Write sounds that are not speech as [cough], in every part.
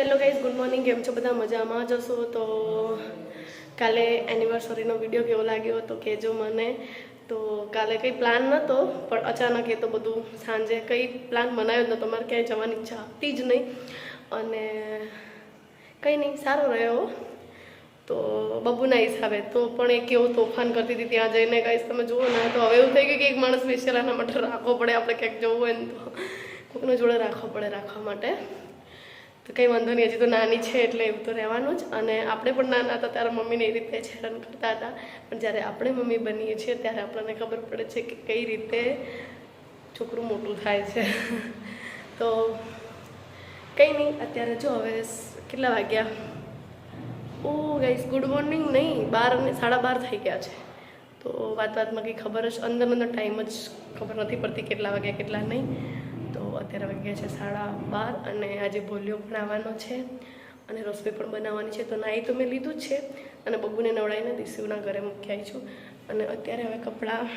Hello guys good morning કેમ છો બધા? મજામાં જશો તો કાલે એનિવર્સરીનો વીડિયો કેવો લાગ્યો તો કહેજો મને. તો કાલે કંઈ પ્લાન નહોતો પણ અચાનક એ તો બધું સાંજે કંઈ પ્લાન બનાવ્યો નહોતો મારે ક્યાંય જવાની ઈચ્છા હતી જ નહીં. અને કંઈ નહીં, સારો રહ્યો તો બબુના હિસાબે તો પણ એ કેવું તોફાન કરતી હતી ત્યાં જઈને ગાઈઝ તમે જુઓ ને, તો હવે એવું થઈ ગયું કે એક માણસ સ્પેશિયલ આના માટે રાખવો પડે. આપણે ક્યાંક જવું હોય ને તો કોઈકના જોડે રાખવો પડે રાખવા માટે. તો કંઈ વાંધો નહીં, હજી તો નાની છે એટલે એવું તો રહેવાનું જ. અને આપણે પણ નાના હતા ત્યારે મમ્મીને એ રીતે જ હેરાન કરતા હતા. પણ જ્યારે આપણે મમ્મી બનીએ છીએ, ત્યારે આપણને ખબર પડે છે કે કઈ રીતે છોકરું મોટું થાય છે. [laughs] તો કંઈ નહીં, અત્યારે જો હવે કેટલા વાગ્યા? ઓ ગાઈસ ગુડ મોર્નિંગ નહીં, બાર અને સાડા બાર થઈ ગયા છે. તો વાત વાતમાં કંઈ ખબર જ, અંદર અંદર ટાઈમ જ ખબર નથી પડતી કેટલા વાગ્યા, કેટલા નહીં. અત્યારે વાગ્યા છે, સાડા બાર અને આજે ભોલિયો પણ આવવાનો છે અને રસોઈ પણ બનાવવાની છે. તો નાઈ તો મેં લીધું જ છે અને બબુને નવડાવીને દિશુના ઘરે મૂકી છું. અને અત્યારે હવે કપડાં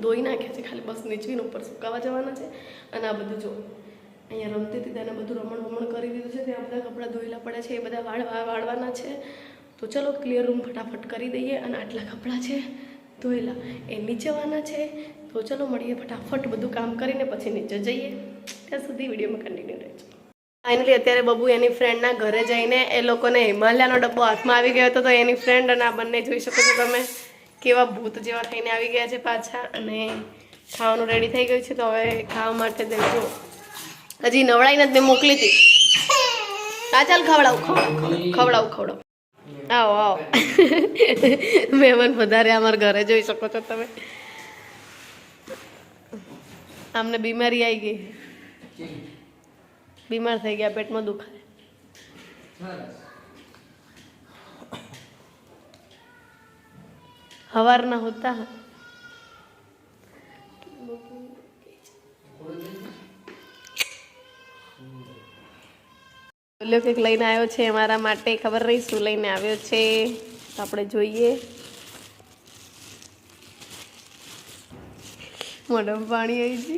ધોઈ નાખ્યા છે, ખાલી બસ નીચવીને ઉપર સુકાવા જવાના છે. અને આ બધું જો, અહીંયા રમતી હતી તેને બધું રમણ વમણ કરી દીધું છે. ત્યાં બધા કપડાં ધોયેલા પડ્યા છે, એ બધા વાળવા વાળવાના છે. તો ચલો ક્લિયર રૂમ ફટાફટ કરી દઈએ અને આટલા કપડાં છે. ધોયેલા. એ નીચેવાના છે. તો ચલો મળીએ ફટાફટ બધું કામ કરીને પછી નીચે જઈએ. ત્યાં સુધી વિડીયોમાં કન્ટિન્યુ રહેજો. ફાઇનલી અત્યારે બબુ એની ફ્રેન્ડના ઘરે જઈને એ લોકોને હિમાલયાનો ડબ્બો હાથમાં આવી ગયો હતો. તો એની ફ્રેન્ડ અને આ બંને જોઈ શકો છો તમે કેવા ભૂત જેવા થઈને આવી ગયા છે પાછા. અને ખાવાનું રેડી થઈ ગયું છે. તો હવે ખાવા માટે દેજો હજી નવડાઈને જ મેં મોકલી હતી. હા, ચાલ ખવડાવું ખવડાવું ખવડાવું ખવડાવું. આવો આવો. [laughs] મહેમાન વધારે અમારા ઘરે જોઈ શકો છો તમે. આમને બીમારી આવી ગઈ. બીમાર થઈ ગયા, પેટમાં દુખાય. હવારના હોતા બોલ્યો કંઈક લઈને આવ્યો છે અમારા માટે, ખબર નહીં શું લઈને આવ્યો છે. આપણે જોઈએ. મોઢમ પાણી આવી છે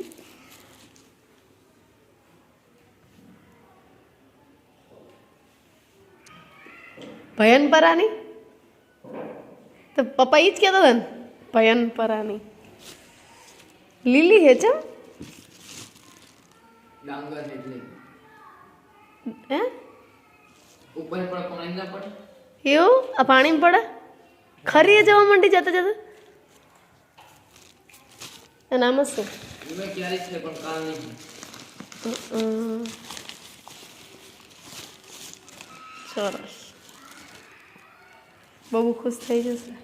ભયનપરાની તો પપ્પા ઈ જ કહેતો હતો ને ભયનપરાની લીલી હે ચમ? ડાંગર એટલે. હે? ઉપર પણ પાણી ના પડે? એવું? આ પાણી પડે? ખરી જવા માંડી જતા જતા? એના આમાં શું? એમાં ક્યારે છે પણ કાલ નહીં. સરસ. બહુ ખુશ થઈ જશે.